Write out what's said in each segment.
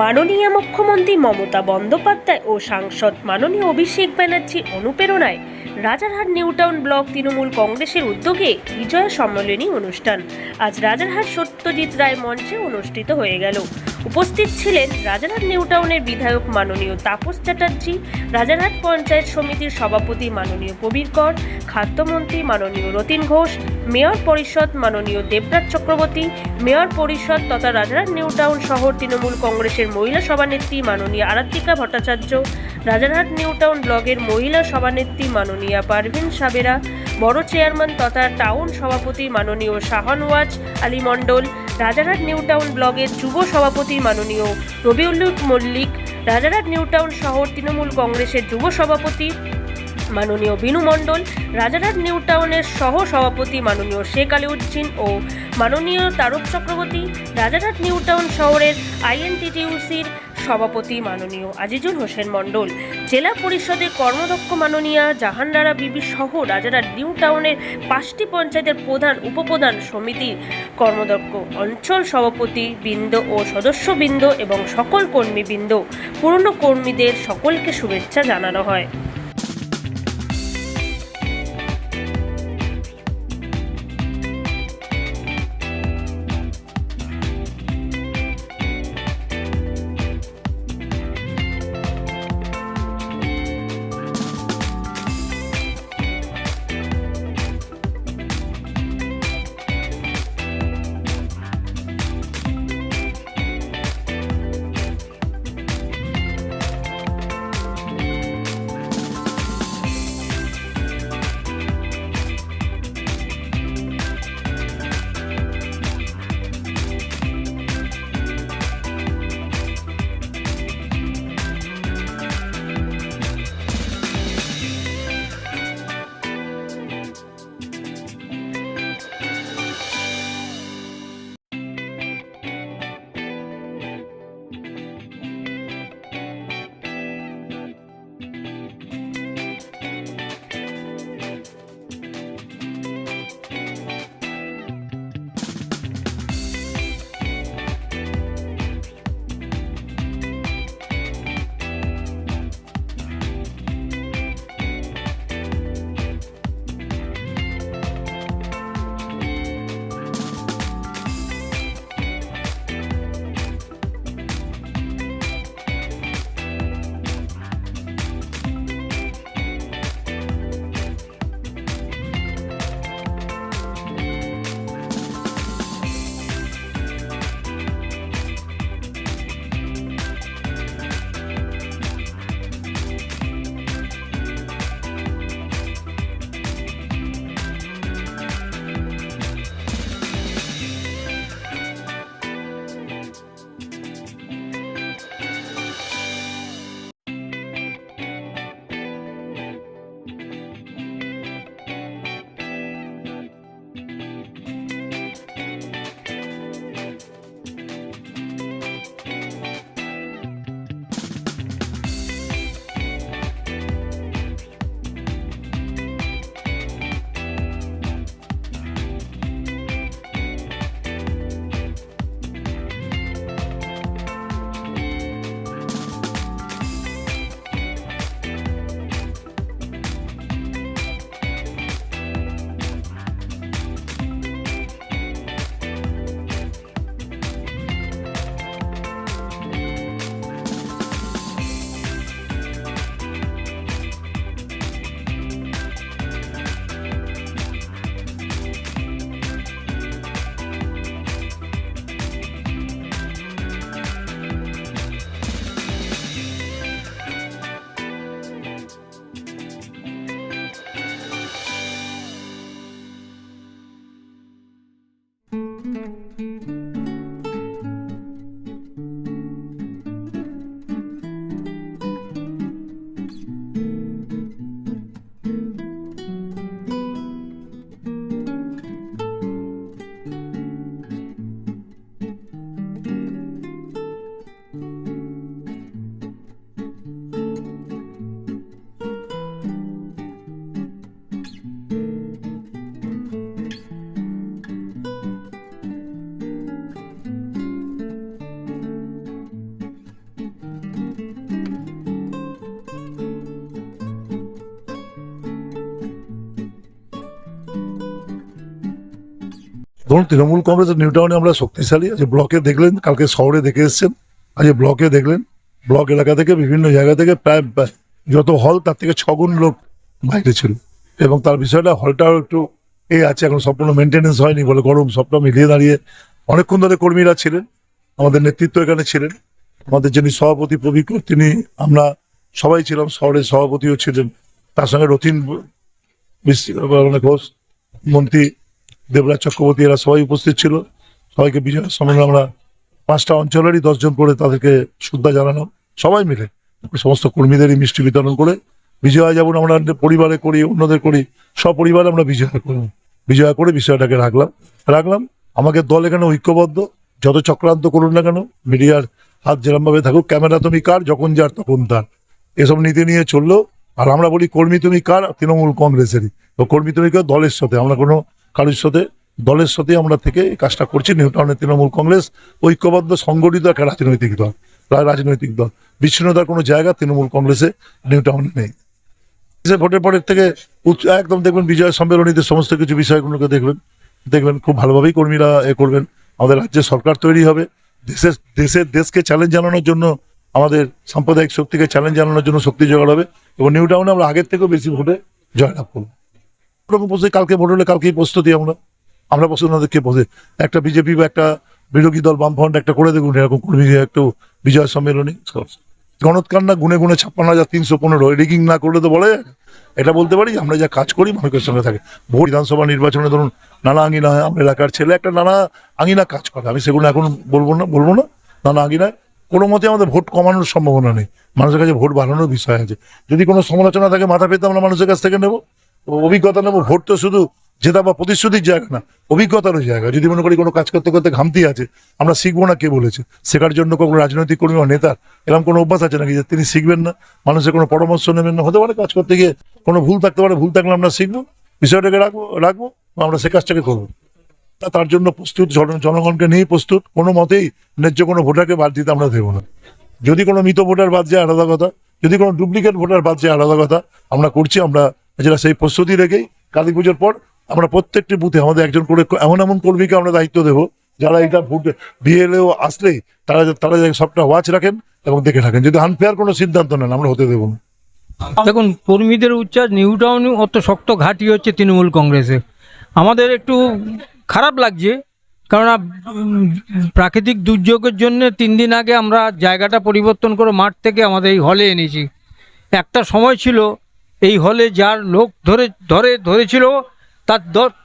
মাননীয় মুখ্যমন্ত্রী মমতা বন্দ্যোপাধ্যায় ও সাংসদ মাননীয় অভিষেক ব্যানার্জির অনুপ্রেরণায় রাজারহাট নিউটাউন ব্লক তৃণমূল কংগ্রেসের উদ্যোগে বিজয়া সম্মেলনী অনুষ্ঠান। আজ রাজারহাট সত্যজিৎ রায় মঞ্চে অনুষ্ঠিত হয়ে গেল। উপস্থিত ছিলেন রাজারহাট নিউটাউনের বিধায়ক মাননীয় তাপস চ্যাটার্জি, রাজারহাট পঞ্চায়েত সমিতির সভাপতি মাননীয় প্রবীর কর, খাদ্যমন্ত্রী মাননীয় রতিন ঘোষ, মেয়র পরিষদ মাননীয় দেবরাজ চক্রবর্তী, মেয়র পরিষদ তথা রাজারহাট নিউটাউন শহর তৃণমূল কংগ্রেসের মহিলা সভানেত্রী মাননীয় আরাত্রিকা ভট্টাচার্য, রাজারহাট নিউ টাউন ব্লগের মহিলা সভানেত্রী মাননীয়া পারভিন সাবেরা, বড় চেয়ারম্যান তথা টাউন সভাপতি মাননীয় শাহানওয়াজ আলী মণ্ডল, রাজারহাট নিউ টাউন ব্লগের যুব সভাপতি মাননীয় রবিউল্লুক মল্লিক, রাজারহাট নিউ টাউন শহর তৃণমূল কংগ্রেসের যুব সভাপতি মাননীয় বিনু মণ্ডল রাজারহাট নিউ টাউনের সহ সভাপতি মাননীয় শেখ আলিউদ্দিন ও মাননীয় তারক চক্রবর্তী রাজারহাট নিউ টাউন শহরের আইএনটিটিউসির সভাপতি মাননীয় আজিজুল হোসেন মণ্ডল, জেলা পরিষদের কর্মদক্ষ মাননীয়া জাহানরারা বিবি সহ রাজারহাট নিউ টাউনের পাঁচটি পঞ্চায়েতের প্রধান উপপ্রধান সমিতির কর্মদক্ষ অঞ্চল সভাপতি বৃন্দ ও সদস্যবৃন্দ এবং সকল কর্মীবৃন্দ, পুরনো কর্মীদের সকলকে শুভেচ্ছা জানানো হয়। ধরুন তৃণমূল কংগ্রেসের নিউ টাউনে আমরা শক্তিশালী আজ ব্লকে দেখলেন কালকে শহরে দেখে এসছেন আজ ব্লকে দেখলেন ব্লক এলাকা থেকে বিভিন্ন জায়গা থেকে প্রায় যত হল তার থেকে ছগুণ লোক বাইরে ছিল এবং তার বিষয়টা হলটাও একটু এ আছে এখন সম্পূর্ণ মেনটেনেন্স হয়নি বলে গরম সবটা মিলিয়ে দাঁড়িয়ে অনেকক্ষণ ধরে কর্মীরা ছিলেন আমাদের নেতৃত্ব এখানে ছিলেন আমাদের যিনি সভাপতি প্রবীক তিনি আমরা সবাই ছিলাম শহরের সভাপতিও ছিলেন তার সঙ্গে রথিন মানে ঘোষ মন্ত্রী দেবরাজ চক্রবর্তী এরা সবাই উপস্থিত ছিল। সবাইকে বিজয় সম্মেলনে আমরা পাঁচটা অঞ্চলেরই দশজন করে তাদেরকে শ্রদ্ধা জানালাম। সবাই মিলে সমস্ত কর্মীদেরই মিষ্টি বিতরণ করে বিজয়া যেমন আমরা পরিবারে করি, অন্যদের করি, সপরিবারে আমরা বিজয়া করি। বিজয়া করে বিষয়টাকে রাখলাম। রাখলাম, আমাকে দল এখানে ঐক্যবদ্ধ, যত চক্রান্ত করুন না কেন, মিডিয়ার হাত যেরমভাবে থাকুক, ক্যামেরা তুমি কার, যখন যার তখন তার। এসব নীতি নিয়ে চলল। আর আমরা বলি, কর্মী তুমি কার তৃণমূল কংগ্রেসেরই। তো কর্মী তুমি কার দলের সাথে, আমরা কোনো কারোর সাথে, দলের সাথে আমরা থেকে এই কাজটা করছি। নিউ টাউনের তৃণমূল কংগ্রেস, ঐক্যবদ্ধ, সংগঠিত একটা রাজনৈতিক দল রাজনৈতিক দল। বিচ্ছিন্নতার কোনো জায়গা তৃণমূল কংগ্রেসে নিউ টাউনে নেই ভোটের পরের থেকে একদম দেখবেন বিজয় সম্মেলনীতে সমস্ত কিছু বিষয়গুলোকে দেখবেন। দেখবেন খুব ভালোভাবেই কর্মীরা এ করবেন। আমাদের রাজ্যে সরকার তৈরি হবে। দেশের দেশের দেশকে চ্যালেঞ্জ জানানোর জন্য, আমাদের সাম্প্রদায়িক শক্তিকে চ্যালেঞ্জ জানানোর জন্য শক্তি জোগাড় হবে। এবং নিউ টাউনে আমরা আগের থেকেও বেশি ভোটে জয়লাভ করব। ওরকম প্রস্তুতি কালকে ভোট হলে কালকেই প্রস্তুতি আমরা। আমরা প্রস্তুত না কে বসে। একটা বিজেপি বা একটা বিরোধী দল বামফ্রন্ট একটা করে দেখুন, এরকম কর্মী একটু বিজয় সম্মেলনী। না গুনে গুনে ছাপ্পান্ন হাজার তিনশো পনেরো, রিগিং না করলে তো বলে। এটা বলতে পারি, আমরা যা কাজ করি মানুষের সঙ্গে থাকে। ভোট বিধানসভা নির্বাচনে ধরুন, নানা আঙিনা হয় আমার এলাকার ছেলে, একটা নানা আঙিনা কাজ করে। আমি সেগুলো এখন বলব না বলব না, নানা আঙিনায় কোনো মতে আমাদের ভোট কমানোর সম্ভাবনা নেই। মানুষের কাছে ভোট বাড়ানোর বিষয় আছে। যদি কোনো সমালোচনা থাকে, মাথা পেতে আমরা মানুষের কাছ থেকে নেব। অভিজ্ঞতা নেব ভোট তো শুধু জেতা বা প্রতিশ্রুতির জায়গা না, অভিজ্ঞতারও জায়গা। যদি মনে করি কোনো কাজ করতে করতে ঘামতি আছে, আমরা শিখব না কে বলেছে। শেখার জন্য কোনো রাজনৈতিক কর্মী বা নেতার এরকম কোনো অভ্যাস আছে নাকি যে তিনি শিখবেন না? মানুষের কোনো পরামর্শ নেবেন না? হতে পারে কাজ করতে গিয়ে কোনো ভুল থাকতে পারে, ভুল থাকলে আমরা শিখব, বিষয়টাকে রাখব রাখব, আমরা সে কাজটাকে করব। তা তার জন্য প্রস্তুত জনগণকে নিয়েই প্রস্তুত, কোনো মতেই ন্যায্য কোনো ভোটারকে বাদ দিতে আমরা দেবো না। যদি কোনো মৃত ভোটার বাদ যায়, আলাদা কথা। যদি কোনো ডুপ্লিকেট ভোটার বাদ যায়, আলাদা কথা। আমরা করছি, আমরা যেটা সেই প্রস্তুতি রেখেই কালী পুজোর পর আমরা প্রত্যেকটি বুথে আমাদের একজন করে এমন এমন কর্মীকে আমরা দায়িত্ব দেবো, যারা এটা ভোট বিএলএও আসলেই তারা তারা সবটা ওয়াচ রাখেন এবং দেখে রাখেন যদি আনফেয়ার কোনো সিদ্ধান্ত নেন, আমরা হতে দেবো দেখুন, কর্মীদের উচ্চাস নিউ টাউন অত শক্ত ঘাঁটি হচ্ছে তৃণমূল কংগ্রেসে। আমাদের একটু খারাপ লাগছে কেননা প্রাকৃতিক দুর্যোগের জন্য তিন দিন আগে আমরা জায়গাটা পরিবর্তন করে মাঠ থেকে আমাদের এই হলে এনেছি। একটা সময় ছিল এই হলে যার লোক ধরে ধরে, ধরেছিল, তার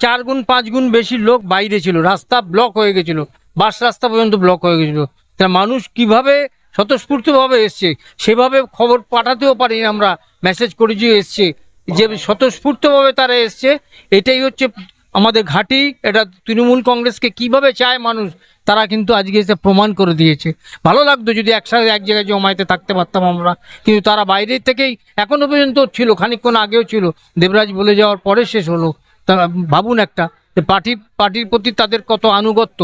চার গুণ, পাঁচ গুণ বেশি লোক বাইরে ছিল। রাস্তা ব্লক হয়ে গেছিল। বাস রাস্তা পর্যন্ত ব্লক হয়ে গেছিল। তা মানুষ কীভাবে স্বতঃস্ফূর্তভাবে এসছে? সেভাবে খবর পাঠাতেও পারি আমরা। মেসেজ করেছি, এসছে। যে স্বতঃস্ফূর্তভাবে তারা এসছে, এটাই হচ্ছে আমাদের ঘাঁটি। এটা তৃণমূল কংগ্রেসকে কীভাবে চায় মানুষ? তারা কিন্তু আজকে এসে প্রমাণ করে দিয়েছে। ভালো লাগতো যদি একসাথে এক জায়গায় জমায়েতে থাকতে পারতাম আমরা। কিন্তু তারা বাইরে থেকেই এখনও পর্যন্ত ছিল, খানিকক্ষণ আগেও ছিল। দেবরাজ বলে যাওয়ার পরে শেষ হলো। তারা ভাবুন একটা, যে পার্টি, পার্টির প্রতি তাদের কত আনুগত্য।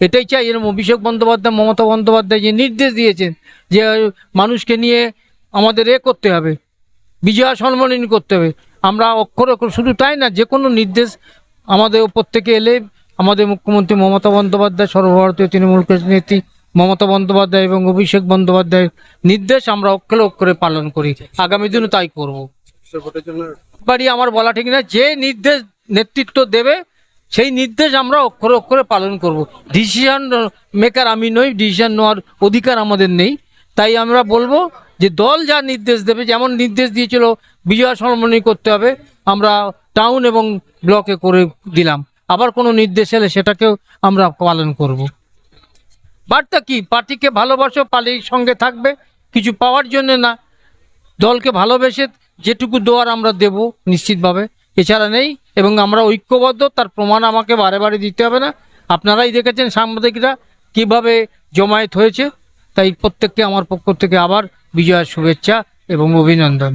এটাই চাই এরকম অভিষেক বন্দ্যোপাধ্যায়, মমতা বন্দ্যোপাধ্যায় যে নির্দেশ দিয়েছেন যে, মানুষকে নিয়ে আমাদের এ করতে হবে, বিজয়া সম্মাননী করতে হবে। আমরা অক্ষর অক্ষর, শুধু তাই না, যে কোনো নির্দেশ আমাদের ওপর থেকে এলে আমাদের মুখ্যমন্ত্রী মমতা বন্দ্যোপাধ্যায়, সর্বভারতীয় তৃণমূল নেত্রী মমতা বন্দ্যোপাধ্যায় এবং অভিষেক বন্দ্যোপাধ্যায়ের নির্দেশ আমরা অক্ষরে অক্ষরে পালন করি। আগামী দিনও তাই করব। বাড়ি আমার বলা ঠিক না, যে নির্দেশ নেতৃত্ব দেবে, সেই নির্দেশ আমরা অক্ষরে অক্ষরে পালন করব। ডিসিশন মেকার আমি নই ডিসিশন নেওয়ার অধিকার আমাদের নেই। তাই আমরা বলব যে দল যা নির্দেশ দেবে, যেমন নির্দেশ দিয়েছিল বিজয়া সম্মানী করতে হবে, আমরা টাউন এবং ব্লকে করে দিলাম। আবার কোনো নির্দেশ এলে সেটাকেও আমরা পালন করব। বার্তা কি? পার্টিকে ভালোবাসো পার্টির সঙ্গে থাকবে, কিছু পাওয়ার জন্য না। দলকে ভালোবেসে যেটুকু দেওয়ার আমরা দেব নিশ্চিতভাবে। এছাড়া নেই, এবং আমরা ঐক্যবদ্ধ, তার প্রমাণ আমাকে বারে বারে দিতে হবে না। আপনারাই দেখেছেন সাংবাদিকরা কীভাবে জমায়েত হয়েছে। তাই প্রত্যেককে, আমার পক্ষ থেকে আবার বিজয়ের শুভেচ্ছা এবং অভিনন্দন।